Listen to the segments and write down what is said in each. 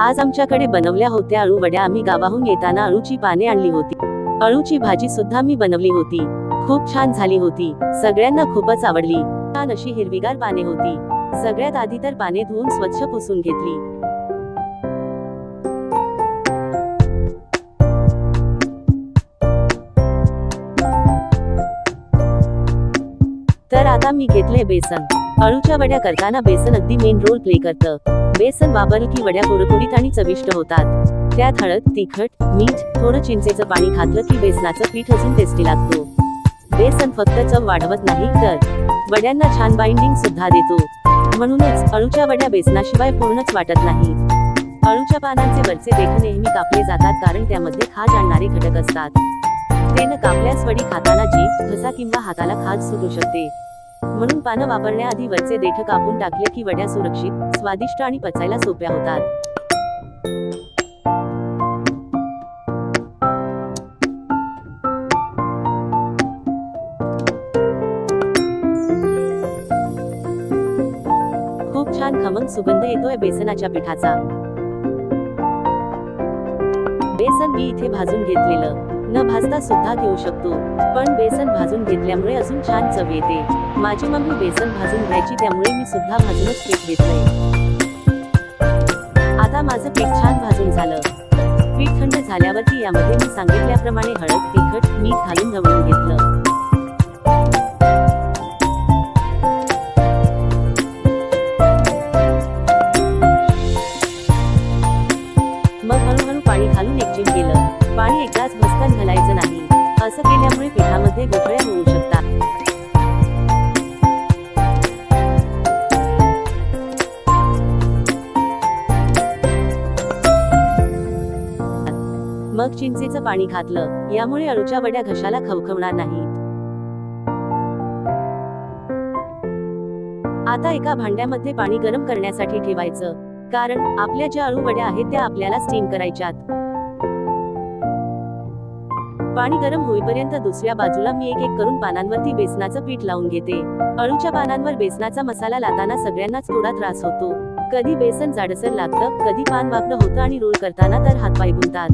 आज आमच्याकडे बनवल्या होत्या अळू वड्या. आम्ही गावाहून येताना अळूची पाने आणली होती. अळूची भाजी सुद्धा मी बनवली होती. खूप छान झाली होती. सगळ्यांना खूपच आवडली. छान अशी हिरवीगार पाने होती. सगळ्यात आधी तर पाने धुवून स्वच्छ पुसून घेतली. तर आता मी घेतले बेसन. अळूच्या वड्या करताना बेसन अगदी मेन रोल प्ले करतं. बेसन वापर की वड्या कुरकुरीत आणि चविष्ट होतात. त्यात हळद तिखट मीठ थोडं चिंचेचं पाणी घातलं की बेसनाचं पीठ अजून टेस्टी लागतो. बेसन फक्त चव वाढवत नाही तर वड्यांना छान बाइंडिंग सुद्धा देतो. म्हणूनच अळूच्या वड्या बेसनाशिवाय पूर्णच वाटत नाही. अळूच्या पानांचे वरचे देठ नेहमी कापले जातात कारण त्यामध्ये खाज आणणारे घटक असतात. ते न कापल्यास वडी खाताना जीभ घसा किंवा हाताला खाज सुटू शकते. म्हणून पानं वापरण्याआधी वरचे देठ कापून टाकले की वड्या सुरक्षित स्वादिष्ट आणि पचायला सोप्या होतात. खूप छान खमंग सुगंध येतोय बेसनाच्या पिठाचा. बेसन मी इथे भाजून घेतलेलं. न भाजता सुद्धा घेऊ शकतो. पण बेसन भाजून घेतल्यामुळे अजून छान चव येते. माझी मम्मी बेसन भाजून घ्यायची त्यामुळे मी सुद्धा भाजूनच पीठ घेतलंय. आता माझं पीठ छान भाजून झालं. पीठ थंड झाल्यावरती यामध्ये मी सांगितल्याप्रमाणे हळद तिखट मीठ घालून ढवळून घेतलं. मग हळूहळू पाणी घालून एकजीव केलं. पाणी एकदाच भस्कन घालायचं नाही. असं केल्यामुळे पिठामध्ये गुठळ्या होऊ शकतात. मग चिंचेचं पाणी घातलं. यामुळे अळूच्या वड्या घशाला खवखवणार नाहीत. आता एका भांड्यामध्ये पाणी गरम करण्यासाठी ठेवायचं. कारण आपल्या ज्या अळू वड्या आहेत त्या आपल्याला स्टीम करायच्यात. पाणी गरम होईपर्यंत दुसऱ्या बाजूला मी एक एक करून पानांवरती बेसनाचं पीठ लावून घेते. अळूच्या पानांवर बेसनाचा मसाला लाताना सगळ्यांनाच थोडा त्रास होतो. कधी बेसन जाडसर लागतं कधी पान वाकडं होतं आणि रोल करताना तर हातपाय गुंतात.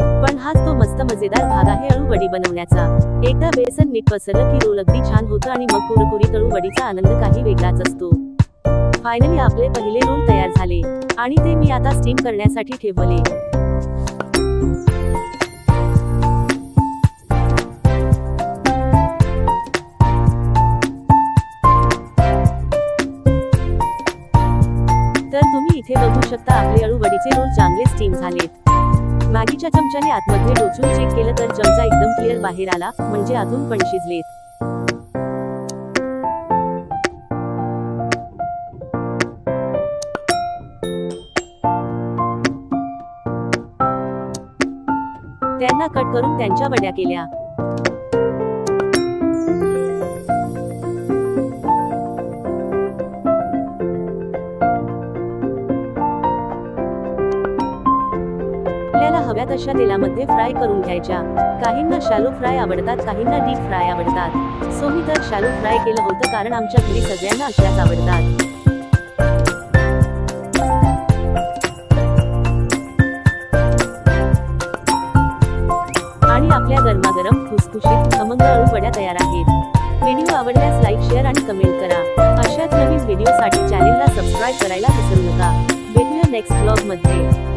पण हाच तो मस्त मजेदार भाग आहे अळू वडी बनवण्याचा. एकदा बेसन नीट पसरलं की रोल अगदी छान होतं आणि मग कुरकुरीत अळू वडीचा आनंद काही वेगळाच असतो. फायनली आपले पहिले रोल तयार झाले आणि ते मी आता स्टीम करण्यासाठी ठेवले. इथे बघू शकता आपले अळू वडीचे रोल चांगले स्टीम झालेत. मॅगीच्या चमच्याने आतमध्ये डोचून चेक केलं तर चमचा एकदम क्लिअर बाहेर आला म्हणजे आतून पण शिजलेत. त्यांना कट करून त्यांच्या वड्या केल्या. आपल्याला हव्या तशा तेलामध्ये फ्राय करून घ्यायच्या. काहींना शालू फ्राय आवडतात काहींना डीप फ्राय आवडतात. सो मी तर शालू फ्राय केलं होतं कारण आमच्या घरी सगळ्यांना अशाच आवडतात. आणि आपल्या गरमागरम खुसखुशीत खमंग अळू वड्या तयार आहेत. व्हिडिओ आवडल्यास लाईक शेअर आणि कमेंट करा. अशाच नवीन व्हिडिओसाठी चॅनेलला सबस्क्राईब करायला विसरू नका. भेटूया नेक्स्ट ब्लॉगमध्ये